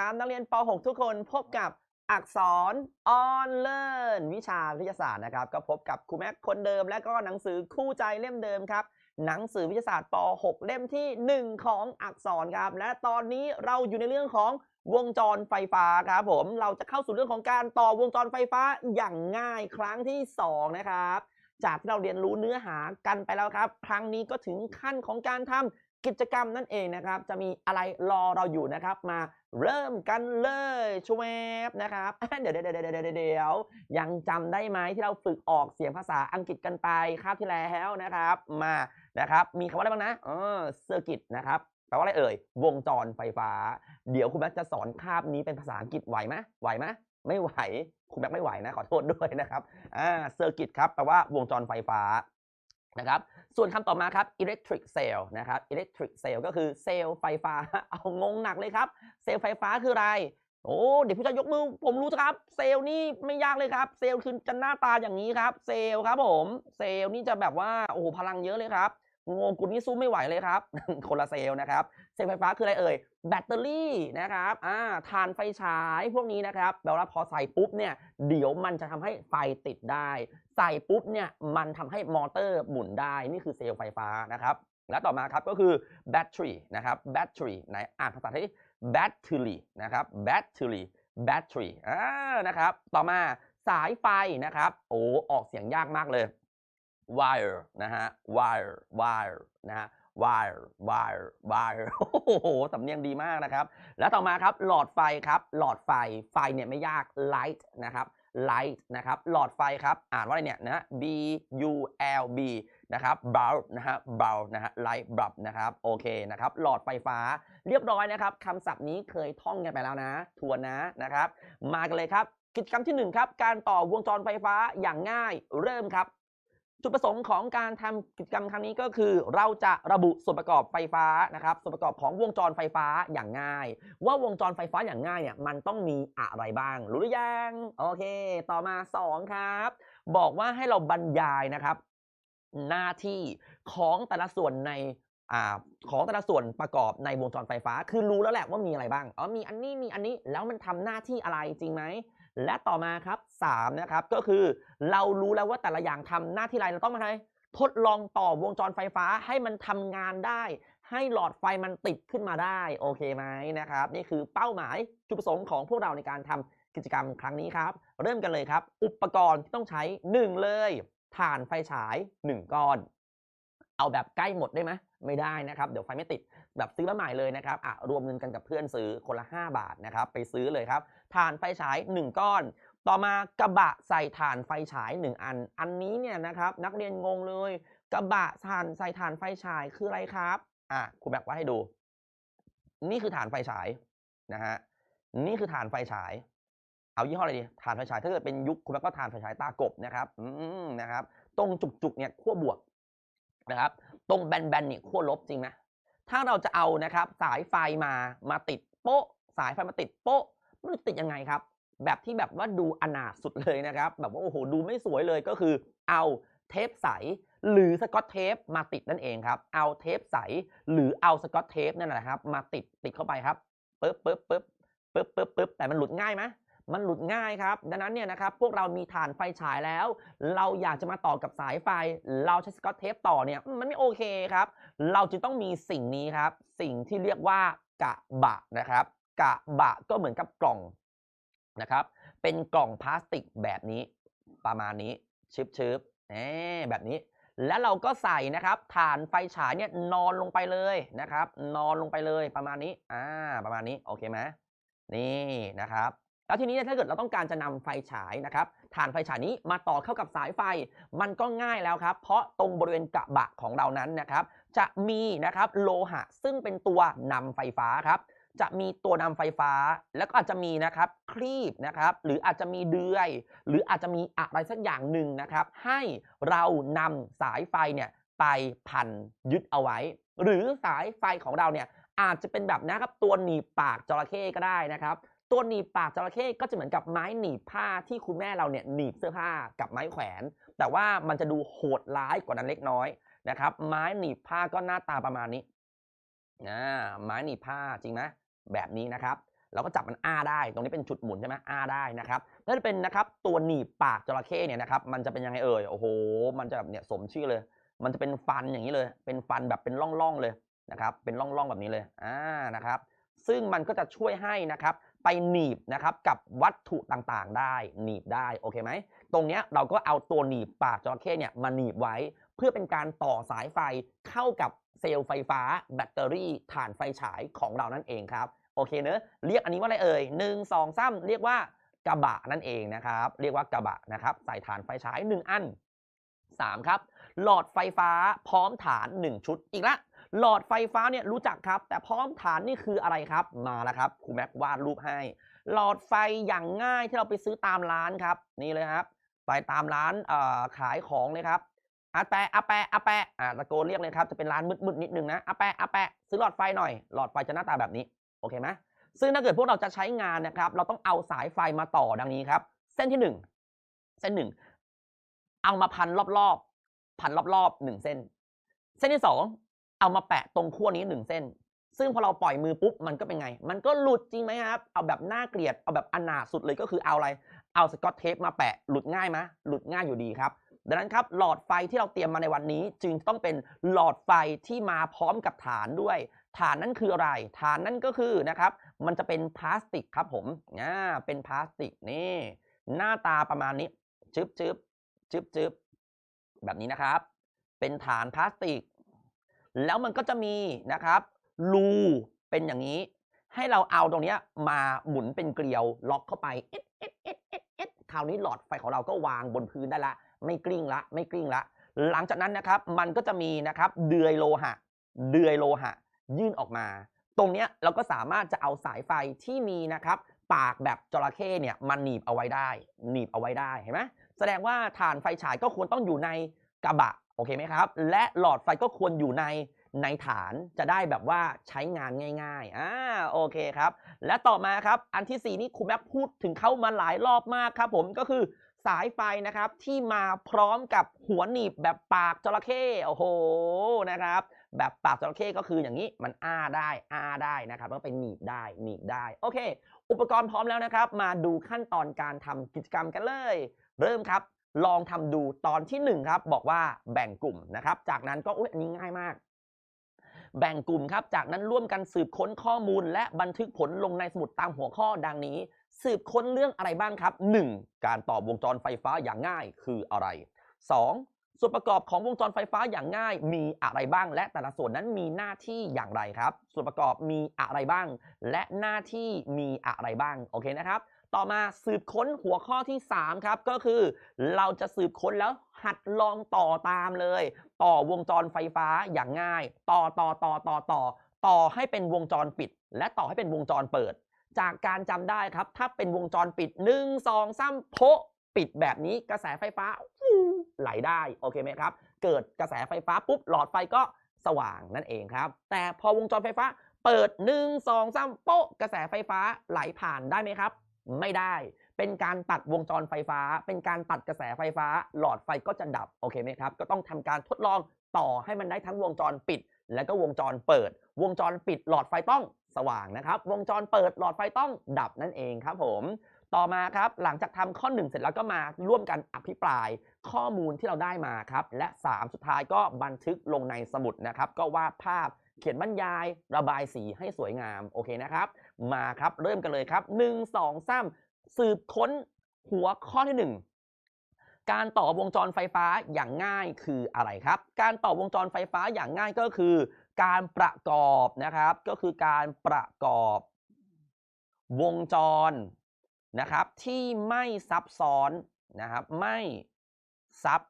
ครับ นักเรียนป .6 ทุกคนพบกับอักษรออนเลิร์นวิชาวิทยาศาสตร์นะครับ ก็พบกับครูแม็กคนเดิม และก็หนังสือคู่ใจเล่มเดิมครับ หนังสือวิทยาศาสตร์ป .6 เล่มที่ 1 ของอักษรครับ และตอนนี้เราอยู่ในเรื่องของวงจรไฟฟ้าครับผมเราจะเข้าสู่เรื่องของการต่อวงจรไฟฟ้าอย่างง่ายครั้งที่ 2 นะครับ จากที่เราเรียนรู้เนื้อหากันไปแล้วครับ ครั้งนี้ก็ถึงขั้นของการทำ กิจกรรมนั่นเองนะครับ จะมีอะไรรอเราอยู่นะครับ มาเริ่มกันเลยชวบนะครับ เดี๋ยวเดี๋ยวเดี๋ยวเดี๋ยวเดี๋ยวยังจำได้ไหมที่เราฝึกออกเสียงภาษาอังกฤษกันไปคาบที่แล้วนะครับ มานะครับ มีคำว่าอะไรบ้างนะเออเซอร์กิตนะครับแปลว่าอะไรเอ่ย วงจรไฟฟ้า เดี๋ยวคุณแม็กจะสอนคาบนี้เป็นภาษาอังกฤษไหวไหมไหวไหมไม่ไหว คุณแม็กไม่ไหวนะขอโทษด้วยนะครับอ่าเซอร์กิตครับแปลว่าวงจรไฟฟ้า นะครับส่วนคำต่อมาครับ electric cell นะครับ electric cell ก็คือเซลล์ไฟฟ้า เอางงหนักเลยครับ เซลล์ไฟฟ้าคืออะไร โอ้เดี๋ยวพี่จะยกมือผมรู้ครับ เซลล์นี่ไม่ยากเลยครับ เซลล์คือจะหน้าตาอย่างนี้ครับ เซลล์ครับผม เซลล์นี่จะแบบว่าโอ้โหพลังเยอะเลยครับ งงกุนี่สู้ไม่ไหวเลยครับ คนละเซลล์นะครับ เซลล์ไฟฟ้าคืออะไรเอ่ย แบตเตอรี่นะครับอ่าถ่านไฟฉายพวกนี้นะครับแปลว่าพอใส่ปุ๊บเนี่ย เดี๋ยวมันจะทำให้ไฟติดได้ ใส่ปุ๊บเนี่ย มันทำให้มอเตอร์หมุนได้ นี่คือเซลล์ไฟฟ้านะครับ และต่อมาครับก็คือแบตเตอรี่นะครับ แบตเตอรี่ไหนอ่านภาษาไทยแบตเตอรี่นะครับ แบตเตอรี่ แบตเตอรี่อ่านะครับ ต่อมาสายไฟนะครับ โอ้ ออกเสียงยากมากเลย wire นะฮะ wire wire นะฮะ wire wire wire โอ้โห สำเนียงดีมากนะครับ แล้วต่อมาครับ หลอดไฟครับ หลอดไฟ ไฟเนี่ยไม่ยาก light นะครับ light นะครับ หลอดไฟครับ อ่านว่าอะไรเนี่ยนะ b u l b นะครับ bulb นะฮะ bulb นะฮะ light bulb นะครับ โอเคนะครับ หลอดไฟฟ้า เรียบร้อยนะครับ คำศัพท์นี้เคยท่องกันไปแล้วนะ ทวนนะนะครับ มากันเลยครับ กิจกรรมที่หนึ่งครับ การต่อวงจรไฟฟ้าอย่างง่าย เริ่มครับ จุดประสงค์ของการทำกิจกรรมครั้งนี้ก็คือ เราจะระบุส่วนประกอบไฟฟ้านะครับส่วนประกอบของวงจรไฟฟ้าอย่างง่าย ว่าวงจรไฟฟ้าอย่างง่ายเนี่ยมันต้องมีอะไรบ้าง รู้หรือยังโอเค ต่อมา 2 ครับ บอกว่าให้เราบรรยายนะครับ หน้าที่ของแต่ละส่วนในอ่าของแต่ละส่วนประกอบในวงจรไฟฟ้า คือรู้แล้วแหละว่ามีอะไรบ้างอ๋อมีอันนี้มีอันนี้แล้วมันทำหน้าที่อะไรจริงไหม และต่อมาครับ3นะครับก็คือเรารู้แล้วว่าแต่ละอย่างทำหน้าที่อะไรเราต้องมาทำทดลองต่อวงจรไฟฟ้าให้มันทำงานได้ ให้หลอดไฟมันติดขึ้นมาได้โอเคไหมนะครับ นี่คือเป้าหมายจุดประสงค์ของพวกเราในการทำกิจกรรมครั้งนี้ครับ เริ่มกันเลยครับ อุปกรณ์ที่ต้องใช้ 1 เลยถ่านไฟฉาย 1 ก้อน เอาแบบใกล้หมดได้ไหมไม่ได้นะครับ เดี๋ยวไฟไม่ติด แบบซื้อมาใหม่เลยนะครับอะรวมเงินกันกับเพื่อนซื้อคนละ 5 บาทนะครับไปซื้อเลยครับถ่านไฟฉาย 1 ก้อน ต่อมากระบะใส่ถ่านไฟฉาย 1 อัน อันนี้เนี่ยนะครับนักเรียนงงเลย กระบะถ่านใส่ถ่านไฟฉายคืออะไรครับอะครูแบบว่าให้ดู นี่คือถ่านไฟฉายนะฮะนี่คือถ่านไฟฉาย เอายี่ห้ออะไรดีถ่านไฟฉายถ้าเกิดเป็นยุคคุณแม่ก็ถ่านไฟฉายตากบนะครับอืมนะครับ ตรงจุกๆเนี่ยขั้วบวกนะครับ ตรงแบนๆเนี่ยขั้วลบจริงไหม ถ้าเราจะเอานะครับสายไฟมามาติดโป๊ะ สายไฟมาติดโป๊ะมันติดยังไงครับ แบบที่แบบว่าดูอนาถสุดเลยนะครับ แบบว่าโอ้โหดูไม่สวยเลยก็คือเอาเทปใสหรือสกอตเทปมาติดนั่นเองครับ เอาเทปใสหรือเอาสกอตเทปนั่นแหละครับ มาติดติดเข้าไปครับปึ๊บปึ๊บปึ๊บปึ๊บปึ๊บปึ๊บแต่มันหลุดง่ายไหม มันหลุดง่ายครับ ดังนั้นเนี่ยนะครับพวกเรามีฐานไฟฉายแล้ว เราอยากจะมาต่อกับสายไฟ เราใช้สกอตเทปต่อเนี่ยมันไม่โอเคครับ เราจึงต้องมีสิ่งนี้ครับ สิ่งที่เรียกว่ากะบะนะครับ กะบะก็เหมือนกับกล่องนะครับ เป็นกล่องพลาสติกแบบนี้ ประมาณนี้ชิบชิบแหมแบบนี้ แล้วเราก็ใส่นะครับถ่านไฟฉายเนี่ยนอนลงไปเลยนะครับ นอนลงไปเลยประมาณนี้อ่าประมาณนี้โอเคไหมนี่นะครับ แล้วทีนี้เนี่ยถ้าเกิดเราต้องการจะนำไฟฉายนะครับถ่านไฟฉายนี้มาต่อเข้ากับสายไฟ มันก็ง่ายแล้วครับ เพราะตรงบริเวณกระบะของเรานั้นนะครับ จะมีนะครับโลหะซึ่งเป็นตัวนำไฟฟ้าครับจะมีตัวนำไฟฟ้า แล้วก็อาจจะมีนะครับครีบนะครับหรืออาจจะมีเดือย หรืออาจจะมีอะไรสักอย่างหนึ่งนะครับ ให้เรานำสายไฟเนี่ยไปพันยึดเอาไว้ หรือสายไฟของเราเนี่ยอาจจะเป็นแบบนะครับตัวหนีบปากจระเข้ก็ได้นะครับ ตัวหนีบปากจระเข้ก็จะเหมือนกับไม้หนีบผ้าที่คุณแม่เราเนี่ยหนีบเสื้อผ้ากับไม้แขวน แต่ว่ามันจะดูโหดร้ายกว่านั้นเล็กน้อยนะครับ ไม้หนีบผ้าก็หน้าตาประมาณนี้อ่าไม้หนีบผ้าจริงไหมแบบนี้นะครับ เราก็จับมันอ้าได้ ตรงนี้เป็นจุดหมุนใช่ไหมอ้าได้นะครับถ้าเป็นนะครับตัวหนีบปากจระเข้เนี่ยนะครับมันจะเป็นยังไงเอ่ยโอ้โห มันจะแบบเนี่ยสมชื่อเลย มันจะเป็นฟันอย่างนี้เลย เป็นฟันแบบเป็นร่องๆเลยนะครับ เป็นร่องๆแบบนี้เลยอ่านะครับ ซึ่งมันก็จะช่วยให้นะครับ ไปหนีบนะครับกับวัตถุต่างๆ ได้หนีบได้โอเคไหมตรงเนี้ยเราก็เอาตัวหนีบปากจระเข้เนี่ยมาหนีบไว้ เพื่อเป็นการต่อสายไฟเข้ากับเซลล์ไฟฟ้า แบตเตอรี่ถ่านไฟฉายของเรานั่นเองครับโอเคเนอะเรียกอันนี้ว่าอะไรเอ่ยหนึ่งสองสามเรียกว่ากระบะนั่นเองนะครับ เรียกว่ากระบะนะครับใส่ถ่านไฟฉาย 1 อัน 3 ครับ หลอดไฟฟ้าพร้อมฐาน 1 ชุดอีกละ หลอดไฟฟ้าเนี่ยรู้จักครับ แต่พร้อมฐานนี่คืออะไรครับ มาแล้วครับครูแม็กวาดรูปให้ หลอดไฟอย่างง่ายที่เราไปซื้อตามร้านครับ นี่เลยครับ ไปตามร้านขายของเลยครับอาแปะอาแปะอาแปะอ่าตะโกนเรียกเลยครับ จะเป็นร้านมืดๆนิดนึงนะอาแปะอาแปะซื้อหลอดไฟหน่อย หลอดไฟจะหน้าตาแบบนี้ โอเคไหมซึ่งถ้าเกิดพวกเราจะใช้งานนะครับ เราต้องเอาสายไฟมาต่อดังนี้ครับ เส้นที่หนึ่งเส้นหนึ่งเอามาพันรอบๆ พันรอบๆหนึ่งเส้น เส้นที่สอง เอามาแปะตรงขั้วนี้หนึ่งเส้น ซึ่งพอเราปล่อยมือปุ๊บมันก็เป็นไง มันก็หลุดจริงไหมครับ เอาแบบน่าเกลียด เอาแบบอนาสุดเลยก็คือเอาอะไร เอาสกอตเทปมาแปะ หลุดง่ายไหมหลุดง่ายอยู่ดีครับ ดังนั้นครับหลอดไฟที่เราเตรียมมาในวันนี้ จึงต้องเป็นหลอดไฟที่มาพร้อมกับฐานด้วย ฐานนั่นคืออะไร ฐานนั่นก็คือนะครับ มันจะเป็นพลาสติกครับผมอ่าเป็นพลาสติกนี่ หน้าตาประมาณนี้ จึ๊บจึ๊บจึ๊บจึ๊บแบบนี้นะครับ เป็นฐานพลาสติก แล้วมันก็จะมีนะครับรูเป็นอย่างนี้ ให้เราเอาตรงนี้มาหมุนเป็นเกลียวล็อกเข้าไปเอ็ดเอ็ดเอ็ดเอ็ดเอ็ดคราวนี้หลอดไฟของเราก็วางบนพื้นได้ละ ไม่กลิ้งละ ไม่กลิ้งละ หลังจากนั้นนะครับมันก็จะมีนะครับเดือยโลหะ เดือยโลหะ ยื่นออกมา ตรงนี้เราก็สามารถจะเอาสายไฟที่มีนะครับปากแบบจระเข้เนี่ยมันหนีบเอาไว้ได้ หนีบเอาไว้ได้เห็นไหมแสดงว่าฐานไฟฉายก็ควรต้องอยู่ในกระบะ อเคไหมครับ และหลอดไฟก็ควรอยู่ในในฐานจะได้แบบว่าใช้งานง่ายๆ อ่า โอเคครับ และต่อมาครับ อันที่ 4 นี่ครูแม็กพูดถึงเข้ามาหลายรอบมากครับผมก็คือสายไฟนะครับที่มาพร้อมกับหัวหนีบแบบปากจระเข้โอ้โหนะครับ แบบปากจระเข้ก็คืออย่างนี้มันอ้าได้อ้าได้นะครับแล้วก็ไปหนีบได้หนีบได้โอเค อุปกรณ์พร้อมแล้วนะครับ มาดูขั้นตอนการทำกิจกรรมกันเลย เริ่มครับ ลองทำดูตอนที่ 1 ครับ บอกว่าแบ่งกลุ่มนะครับ จากนั้นก็อุ๊ยอันนี้ง่ายมาก แบ่งกลุ่มครับ จากนั้นร่วมกันสืบค้นข้อมูล และบันทึกผลลงในสมุดตามหัวข้อดังนี้ สืบค้นเรื่องอะไรบ้างครับ 1. การต่อวงจรไฟฟ้าอย่างง่ายคืออะไร 2. ส่วนประกอบของวงจรไฟฟ้าอย่างง่าย มีอะไรบ้าง และแต่ละส่วนนั้นมีหน้าที่อย่างไรครับ ส่วนประกอบมีอะไรบ้าง และหน้าที่มีอะไรบ้างโอเคนะครับ ต่อมาสืบค้นหัวข้อที่ 3 ครับ ก็คือ เราจะสืบค้นแล้วหัดลองต่อตามเลย ต่อวงจรไฟฟ้าอย่างง่าย ต่อต่อต่อต่อต่อ ต่อให้เป็นวงจรปิด และต่อให้เป็นวงจรเปิด จากการจำได้ครับ ถ้าเป็นวงจรปิด 1 2 3โพะปิดแบบนี้กระแสไฟฟ้าไหลได้โอเคไหมครับ เกิดกระแสไฟฟ้าปุ๊บหลอดไฟก็สว่างนั่นเองครับ แต่พอวงจรไฟฟ้าเปิด 1 2 3โป๊ะกระแสไฟฟ้าไหลผ่านได้ไหมครับ ไม่ได้ เป็นการตัดวงจรไฟฟ้า เป็นการตัดกระแสไฟฟ้า หลอดไฟก็จะดับโอเคไหมครับ ก็ต้องทำการทดลองต่อให้มันได้ทั้งวงจรปิด และก็วงจรเปิด วงจรปิดหลอดไฟต้องสว่างนะครับ วงจรเปิดหลอดไฟต้องดับนั่นเองครับผมต่อมาครับหลังจากทำข้อ 1 เสร็จแล้วก็มาร่วมกันอภิปรายข้อมูลที่เราได้มาครับ และ 3 สุดท้ายก็บันทึกลงในสมุดนะครับ ก็วาดภาพเขียนบรรยาย ระบายสีให้สวยงามโอเคนะครับ มาครับ เริ่มกันเลยครับ 1 2 3 สืบค้นหัวข้อที่ 1 การต่อวงจรไฟฟ้าอย่างง่ายคืออะไรครับ การต่อวงจรไฟฟ้าอย่างง่ายก็คือ การประกอบนะครับ ก็คือการประกอบวงจรนะครับ ที่ไม่ซับซ้อนนะครับ ไม่ซับ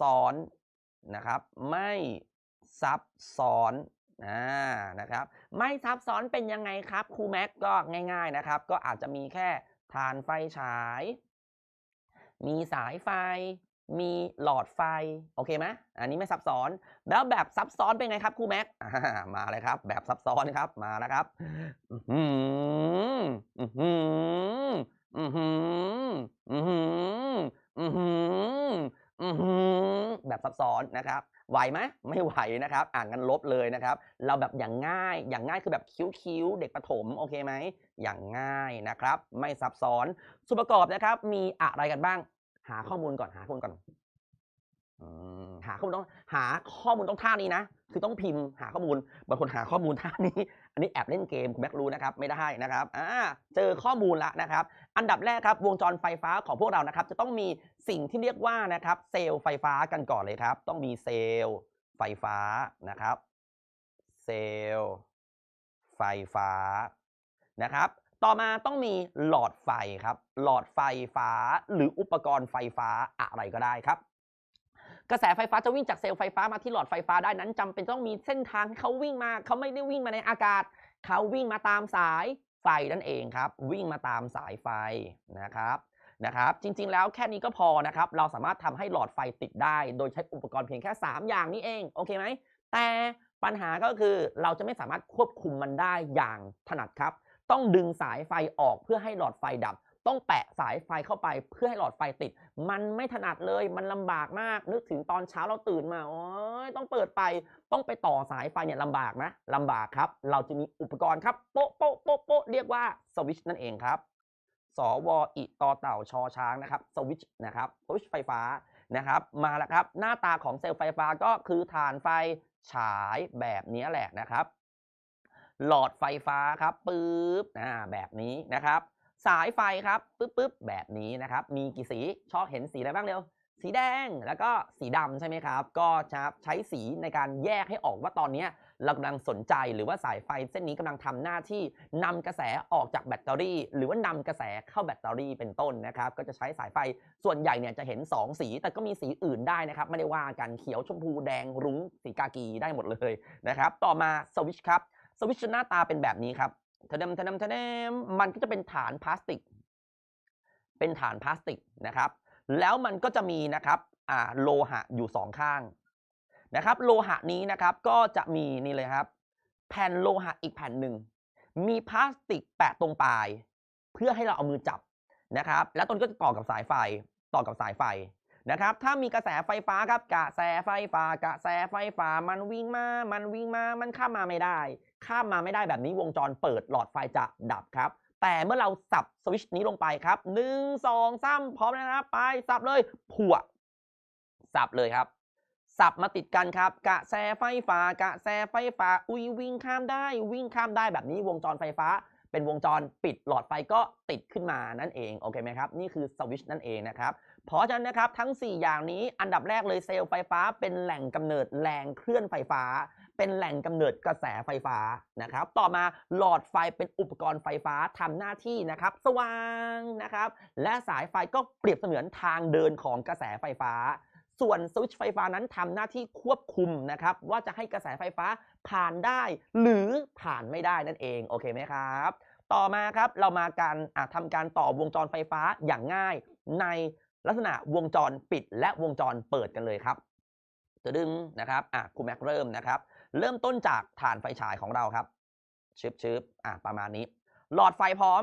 ซ้อนนะครับ ไม่ซับซ้อน อ่านะครับ ไม่ซับซ้อนเป็นยังไงครับครูแม็กก็ง่ายๆนะครับ ก็อาจจะมีแค่ฐานไฟฉาย มีสายไฟ มีหลอดไฟ โอเคไหมอันนี้ไม่ซับซ้อน แล้วแบบซับซ้อนเป็นไงครับครูแม็กมาเลยครับ แบบซับซ้อนครับ มาแล้วครับ อือหืออือหืออือหืออือหืออือหืออือหือ แบบ ซ้อนนะครับไหวไหมไม่ไหวนะครับ อ่านกันลบเลยนะครับ เราแบบอย่างง่าย อย่างง่ายคือแบบคิ้วๆ เด็กประถม โอเคไหม อย่างง่ายนะครับ ไม่ซับซ้อน ส่วนประกอบนะครับ มีอะไรกันบ้าง หาข้อมูลก่อน หาข้อมูลก่อนอหาข้อมูลต้องหาข้อมูลต้องท่านี้นะ คือต้องพิมพ์หาข้อมูล บางคนหาข้อมูลท่านี้ อันนี้แอบเล่นเกมคุณแม็กรู้นะครับไม่ได้นะครับอ่าเจอข้อมูลแล้วนะครับ อันดับแรกครับวงจรไฟฟ้าของพวกเรานะครับ จะต้องมีสิ่งที่เรียกว่านะครับเซลล์ไฟฟ้ากันก่อนเลยครับ ต้องมีเซลล์ไฟฟ้านะครับเซลล์ไฟฟ้านะครับต่อมาต้องมีหลอดไฟครับ หลอดไฟฟ้าหรืออุปกรณ์ไฟฟ้าอะไรก็ได้ครับ กระแสไฟฟ้าจะวิ่งจากเซลล์ไฟฟ้ามาที่หลอดไฟฟ้าได้นั้นจำเป็นต้องมีเส้นทางให้เขาวิ่งมาเขาไม่ได้วิ่งมาในอากาศ เขาวิ่งมาตามสายไฟนั่นเองครับ วิ่งมาตามสายไฟนะครับนะครับ จริงๆแล้วแค่นี้ก็พอนะครับ เราสามารถทำให้หลอดไฟติดได้ โดยใช้อุปกรณ์เพียงแค่ 3 อย่างนี้เองโอเคไหมแต่ปัญหาก็คือเราจะไม่สามารถควบคุมมันได้อย่างถนัดครับ ต้องดึงสายไฟออกเพื่อให้หลอดไฟดับ ต้องแปะสายไฟเข้าไปเพื่อให้หลอดไฟติด มันไม่ถนัดเลย มันลำบากมาก นึกถึงตอนเช้าเราตื่นมาโอ้ยต้องเปิดไฟ ต้องไปต่อสายไฟเนี่ยลำบากนะลำบากครับ เราจะมีอุปกรณ์ครับโป๊ะโป๊ะโป๊ะโป๊ะเรียกว่าสวิตช์นั่นเองครับ สวอิตอเต่าชอช้างนะครับสวิตช์นะครับสวิตช์ไฟฟ้านะครับ มาแล้วครับ หน้าตาของเซลล์ไฟฟ้าก็คือฐานไฟฉายแบบนี้แหละนะครับ หลอดไฟฟ้าครับปึ๊บอ่าแบบนี้นะครับ สายไฟครับปึ๊บปึ๊บแบบนี้นะครับ มีกี่สีชอบเห็นสีอะไรบ้างเร็ว สีแดงแล้วก็สีดำใช่ไหมครับ ก็จะใช้สีในการแยกให้ออกว่าตอนนี้เรากำลังสนใจหรือว่าสายไฟเส้นนี้กำลังทำหน้าที่นำกระแสออกจากแบตเตอรี่ หรือว่านำกระแสเข้าแบตเตอรี่เป็นต้นนะครับ ก็จะใช้สายไฟส่วนใหญ่เนี่ยจะเห็น 2 สี แต่ก็มีสีอื่นได้นะครับ ไม่ได้ว่ากันเขียวชมพูแดงรุ้งสีกากีได้หมดเลยนะครับ ต่อมาสวิชครับสวิชหน้าตาเป็นแบบนี้ครับ ทะเดมทะเดมทะเดมมันก็จะเป็นฐานพลาสติก เป็นฐานพลาสติกนะครับ แล้วมันก็จะมีนะครับอ่าโลหะอยู่สองข้างนะครับ โลหะนี้นะครับก็จะมีนี่เลยครับ แผ่นโลหะอีกแผ่นหนึ่งมีพลาสติกแปะตรงปลาย เพื่อให้เราเอามือจับนะครับ แล้วต้นก็จะต่อกับสายไฟต่อกับสายไฟ นะครับ ถ้ามีกระแสไฟฟ้าครับกระแสไฟฟ้ากระแสไฟฟ้ามันวิ่งมา มันวิ่งมา มันข้ามมาไม่ได้ ข้ามมาไม่ได้แบบนี้วงจรเปิดหลอดไฟจะดับครับ แต่เมื่อเราสับสวิตช์นี้ลงไปครับหนึ่งสองสามพร้อมแล้วนะครับไปสับเลยผัวสับเลยครับสับมาติดกันครับ กระแสไฟฟ้ากระแสไฟฟ้า อุ้ยวิ่งข้ามได้ วิ่งข้ามได้แบบนี้วงจรไฟฟ้า เป็นวงจรปิดหลอดไฟก็ติดขึ้นมานั่นเองโอเคไหมครับ นี่คือสวิชนั่นเองนะครับ เพราะฉะนั้นนะครับทั้ง 4 อย่างนี้อันดับแรกเลยเซลล์ไฟฟ้า เป็นแหล่งกำเนิดแรงเคลื่อนไฟฟ้า เป็นแหล่งกำเนิดกระแสไฟฟ้านะครับ ต่อมาหลอดไฟเป็นอุปกรณ์ไฟฟ้าทำหน้าที่นะครับ สว่างนะครับและสายไฟก็เปรียบเสมือนทางเดินของกระแสไฟฟ้า ส่วนสวิตช์ไฟฟ้านั้นทำหน้าที่ควบคุมนะครับ ว่าจะให้กระแสไฟฟ้าผ่านได้ หรือผ่านไม่ได้นั่นเองโอเคไหมครับ ต่อมาครับเรามาการอะทำการต่อวงจรไฟฟ้าอย่างง่ายใน ลักษณะวงจรปิดและวงจรเปิดกันเลยครับจะดึงนะครับอะครูแม็กเริ่มนะครับ เริ่มต้นจากฐานไฟฉายของเราครับชึบชึบอะประมาณนี้ หลอดไฟพร้อม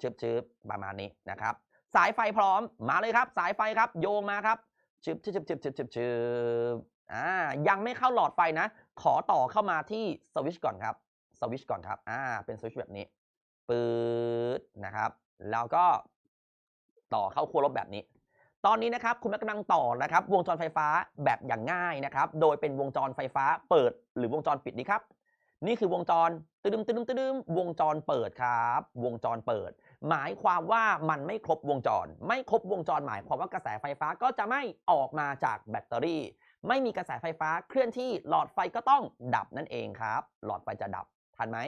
ชึบชึบประมาณนี้นะครับ สายไฟพร้อมมาเลยครับ สายไฟครับ โยงมาครับชึบชึบชึบชึบชึบชึบชึบอ่ายังไม่เข้าหลอดไฟนะ ขอต่อเข้ามาที่สวิชก่อนครับสวิชก่อนครับอ่าเป็นสวิชแบบนี้ปื๊ดนะครับ แล้วก็ต่อเข้าขั้วลบแบบนี้ ตอนนี้นะครับคุณแม่กำลังต่อนะครับวงจรไฟฟ้าแบบอย่างง่ายนะครับ โดยเป็นวงจรไฟฟ้าเปิดหรือวงจรปิดนี้ครับ นี่คือวงจรตึดึมตึดึมตึดึมวงจรเปิดครับ วงจรเปิด หมายความว่ามันไม่ครบวงจร ไม่ครบวงจรหมายความว่ากระแสไฟฟ้าก็จะไม่ออกมาจากแบตเตอรี่ ไม่มีกระแสไฟฟ้าเคลื่อนที่หลอดไฟก็ต้องดับนั่นเองครับ หลอดไฟจะดับทันไหม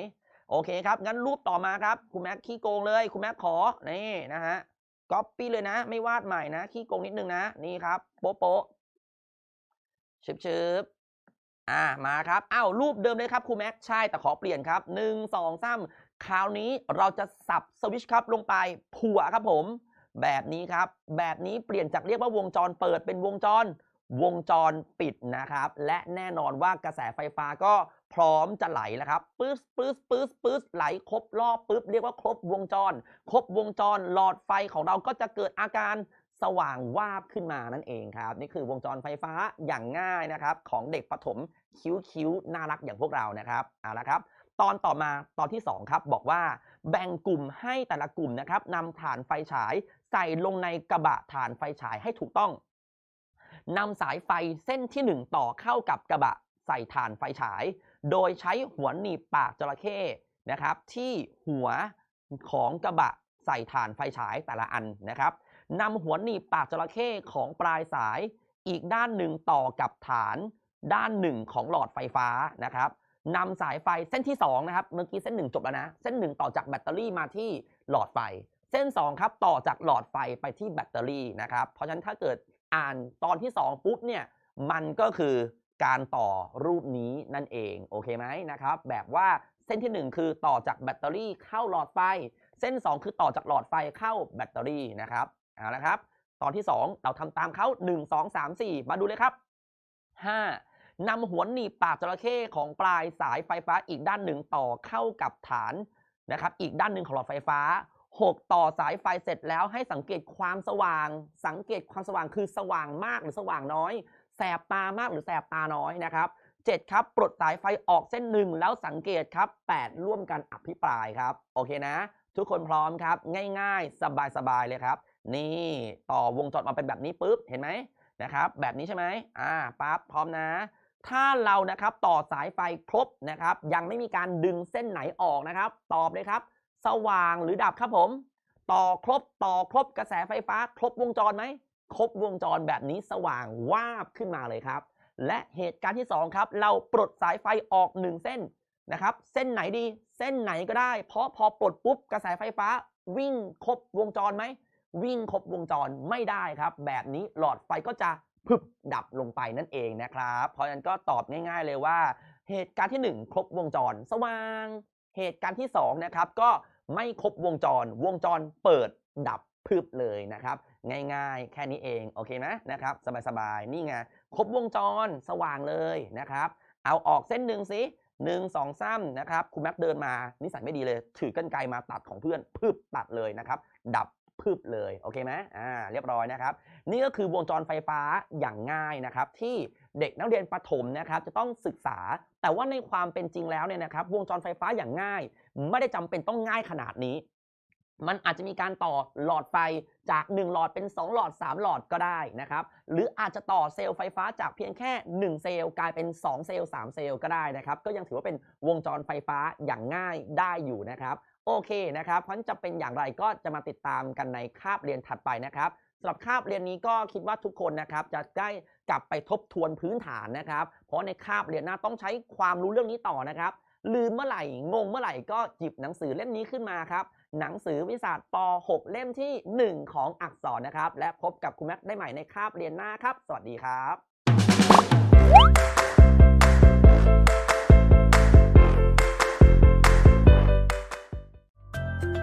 โอเคครับงั้นรูปต่อมาครับคุณแม็กขี้โกงเลยคุณแม็กขอนี่นะฮะ ก๊อปปี้เลยนะ ไม่วาดใหม่นะขี้โกงนิดนึงนะ นี่ครับ โป๊ะโป๊ะชึบชึบอ่ามาครับอ้าวรูปเดิมเลยครับครูแม็กใช่แต่ขอเปลี่ยนครับหนึ่งสองสามคราวนี้เราจะสับสวิตช์ครับลงไปผัวครับผม แบบนี้ครับ แบบนี้เปลี่ยนจากเรียกว่าวงจรเปิดเป็นวงจร วงจรปิดนะครับ และแน่นอนว่ากระแสไฟฟ้าก็พร้อมจะไหลแล้วครับปื๊ดปื๊ดปื๊ดปื๊ดไหลครบรอบปุ๊บเรียกว่าครบวงจร ครบวงจรหลอดไฟของเราก็จะเกิดอาการสว่างวาบขึ้นมานั่นเองครับ นี่คือวงจรไฟฟ้าอย่างง่ายนะครับ ของเด็กประถมคิ้วๆน่ารักอย่างพวกเรานะครับเอาละครับ ตอนต่อมาตอนที่ 2 ครับบอกว่าแบ่งกลุ่มให้แต่ละกลุ่มนะครับนำฐานไฟฉายใส่ลงในกระบะฐานไฟฉายให้ถูกต้อง นำสายไฟเส้นที่ 1 ต่อเข้ากับกระบะใส่ฐานไฟฉาย โดยใช้หัวหนีบปากจระเข้นะครับ ที่หัวของกระบะใส่ฐานไฟฉายแต่ละอันนะครับนำหัวหนีบปากจระเข้ของปลายสายอีกด้านหนึ่งต่อกับฐานด้านหนึ่งของหลอดไฟฟ้านะครับนำสายไฟเส้นที่2นะครับเมื่อกี้เส้น 1 จบแล้วนะ เส้น 1 ต่อจากแบตเตอรี่มาที่หลอดไฟ เส้น2ครับต่อจากหลอดไฟไปที่แบตเตอรี่นะครับเพราะฉะนั้นถ้าเกิด อ่านตอนที่ 2 ปุ๊บเนี่ยมันก็คือการต่อรูปนี้นั่นเองโอเคไหมนะครับแบบว่าเส้นที่ 1 คือต่อจากแบตเตอรี่เข้าหลอดไฟ เส้น 2 คือต่อจากหลอดไฟเข้าแบตเตอรี่นะครับเอาละครับ ตอนที่ 2 เราทำตามเขา1 2 3 4 มาดูเลยครับ 5. นำหัวหนีบปากจระเข้ของปลายสายไฟฟ้าอีกด้านหนึ่งต่อเข้ากับฐานนะครับอีกด้านหนึ่งของหลอดไฟฟ้า 6 ต่อสายไฟเสร็จแล้วให้สังเกตความสว่าง สังเกตความสว่างคือสว่างมากหรือสว่างน้อย แสบตามากหรือแสบตาน้อยนะครับ 7 ครับ ปลดสายไฟออกเส้นหนึ่งแล้วสังเกตครับ 8 ร่วมกันอภิปรายครับ โอเคนะ ทุกคนพร้อมครับ ง่ายๆ สบายๆเลยครับ นี่ต่อวงจรมาเป็นแบบนี้ปุ๊บเห็นไหมนะครับ แบบนี้ใช่ไหมอ่าปั๊บพร้อมนะถ้าเรานะครับต่อสายไฟครบนะครับ ยังไม่มีการดึงเส้นไหนออกนะครับ ตอบเลยครับ สว่างหรือดับครับผม ต่อครบต่อครบกระแสไฟฟ้า ครบวงจรไหมครบวงจรแบบนี้สว่างวาบขึ้นมาเลยครับ และเหตุการณ์ที่สองครับ เราปลดสายไฟออกหนึ่งเส้นนะครับ เส้นไหนดีเส้นไหนก็ได้ เพราะพอปลดปุ๊บกระแสไฟฟ้า วิ่งครบวงจรไหมวิ่งครบวงจรไม่ได้ครับ แบบนี้หลอดไฟก็จะพึบดับลงไปนั่นเองนะครับ เพราะฉะนั้นก็ตอบง่าย ๆ เลยว่า เหตุการณ์ที่ 1 ครบวงจรสว่าง เหตุการณ์ที่2นะครับก็ ไม่ครบวงจร วงจรเปิดดับพึบเลยนะครับ ง่ายๆ แค่นี้เองโอเคนะนะครับสบายๆนี่ไงครบวงจรสว่างเลยนะครับ เอาออกเส้นหนึ่งสิหนึ่งสองสามนะครับคุณแม็กเดินมานิสัยไม่ดีเลย ถือกรรไกรมาตัดของเพื่อนพึบตัดเลยนะครับ ดับพึบเลยโอเคไหมอ่าเรียบร้อยนะครับ นี่ก็คือวงจรไฟฟ้าอย่างง่ายนะครับที่ เด็กนักเรียนประถมนะครับจะต้องศึกษา แต่ว่าในความเป็นจริงแล้วเนี่ยนะครับวงจรไฟฟ้าอย่างง่าย ไม่ได้จำเป็นต้องง่ายขนาดนี้ มันอาจจะมีการต่อหลอดไฟจาก 1 หลอดเป็น 2 หลอด 3 หลอดก็ได้นะครับหรืออาจจะต่อเซลล์ไฟฟ้าจากเพียงแค่ 1 เซลล์กลายเป็น 2 เซลล์3เซลล์ก็ได้นะครับก็ยังถือว่าเป็นวงจรไฟฟ้าอย่างง่ายได้อยู่นะครับโอเคนะครับเพราะฉะนั้นจะเป็นอย่างไรก็จะมาติดตามกันในคาบเรียนถัดไปนะครับสำหรับคาบเรียนนี้ก็คิดว่าทุกคนนะครับจะได้ กลับไปทบทวนพื้นฐานนะครับ เพราะในคาบเรียนหน้าต้องใช้ความรู้เรื่องนี้ต่อนะครับ ลืมเมื่อไหร่ งงเมื่อไหร่ก็หยิบหนังสือเล่มนี้ขึ้นมาครับ หนังสือวิชาป .6 เล่มที่ 1 ของอักษรนะครับ และพบกับคุณแม็กได้ใหม่ในคาบเรียนหน้าครับ สวัสดีครับ